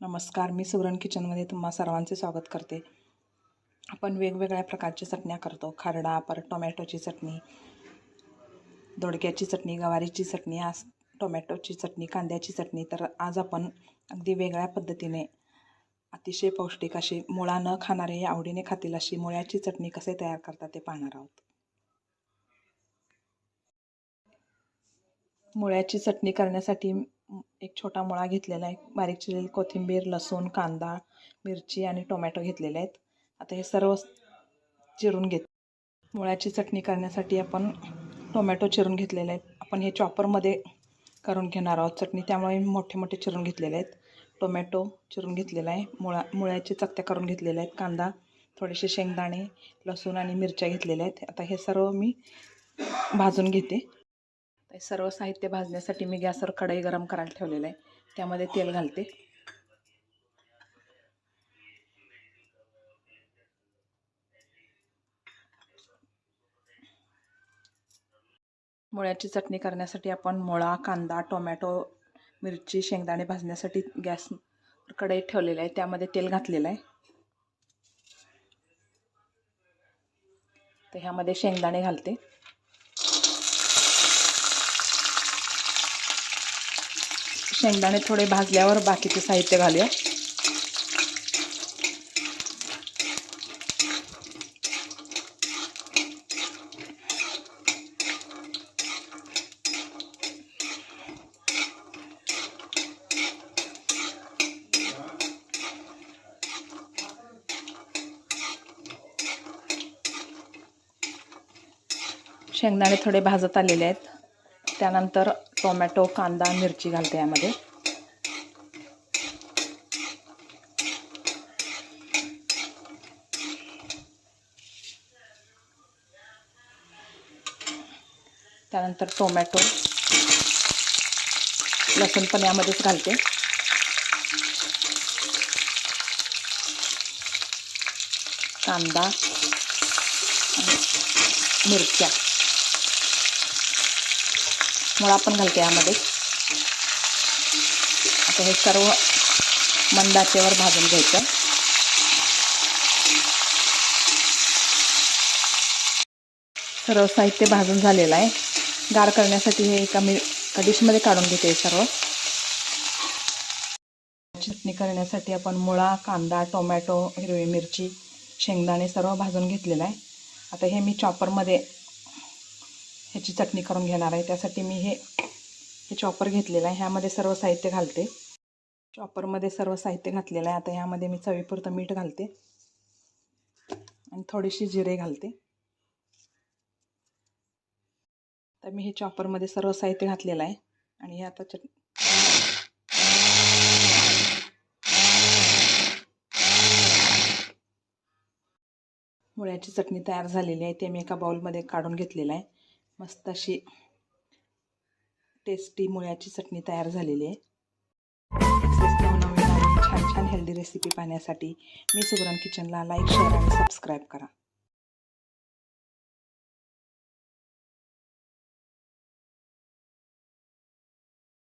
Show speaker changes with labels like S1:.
S1: नमस्कार मी सुरण किचनमध्ये तुम्हा सर्वांचे स्वागत करते. आपण वेगवेगळ्या प्रकारच्या चटण्या करतो. खरडा परत टोमॅटोची चटणी दोडक्याची चटणी गवारीची चटणी आज टोमॅटोची चटणी कांद्याची चटणी. तर आज आपण अगदी वेगळ्या पद्धतीने अतिशय पौष्टिक अशी मुळा न खाणारे आवडीने खातील अशी मुळ्याची चटणी कसे तयार करतात ते पाहणार आहोत. मुळ्याची चटणी करण्यासाठी एक छोटा मुळा घेतलेला आहे. बारीक चिरलेली कोथिंबीर लसूण कांदा मिरची आणि टोमॅटो घेतलेले आहेत. आता हे सर्व चिरून घेत मुळ्याची चटणी करण्यासाठी आपण टोमॅटो चिरून घेतलेले आहेत. आपण हे चॉपरमध्ये करून घेणार आहोत चटणी. त्यामुळे मोठे मोठे चिरून घेतलेले आहेत. टोमॅटो चिरून घेतलेला आहे. मुळा मुळ्याची चकत्या करून घेतलेल्या आहेत. कांदा थोडेसे शेंगदाणे लसूण आणि मिरच्या घेतलेल्या आहेत. आता हे सर्व मी भाजून घेते. सर्व साहित्य भाजण्यासाठी मी गॅसवर कढई गरम करायला ठेवलेलं आहे. त्यामध्ये तेल घालते. मुळ्याची चटणी करण्यासाठी आपण मुळा कांदा टोमॅटो मिरची शेंगदाणे भाजण्यासाठी गॅस कढईत ठेवलेलं आहे. त्यामध्ये तेल घातलेलं आहे. तर ह्यामध्ये शेंगदाणे घालते. शेंगदाणे थोडे भाजल्यावर बाकीचे साहित्य घालूया. शेंगदाणे थोडे भाजत आलेले आहेत. त्यानंतर टोमॅटो कांदा मिरची घालते यामध्ये. त्यानंतर टोमॅटो. लसूण पण यामध्येच घालते. कांदा. मिरच्या. मुळा पण घालते यामध्ये. आता हे सर्व मंदाचेवर भाजून घ्यायचं. सर्व साहित्य भाजून झालेलं आहे. गार करण्यासाठी हे एका मी डिशमध्ये काढून घेते सर्व. चटणी करण्यासाठी आपण मुळा कांदा टोमॅटो हिरवी मिरची शेंगदाणे सर्व भाजून घेतलेलं आहे. आता हे मी चॉपरमध्ये ह्याची चटणी करून घेणार आहे. त्यासाठी मी हे हे चॉपर घेतलेलं आहे. ह्यामध्ये सर्व साहित्य घालते. चॉपरमध्ये सर्व साहित्य घातलेलं आहे. आता ह्यामध्ये मी चवीपुरतं मीठ घालते. आणि थोडीशी जिरे घालते. तर मी हे चॉपरमध्ये सर्व साहित्य घातलेलं आहे. आणि हे आता चट मुळ्याची चटणी तयार झालेली आहे. ते मी एका बाउलमध्ये काढून घेतलेलं आहे. मस्त अशी टेस्टी मुळ्याची चटणी तयार झालेली आहे. छान छान हेल्दी रेसिपी पाहण्यासाठी मी सुगरण किचनला लाईक शेअर आणि सबस्क्राईब करा.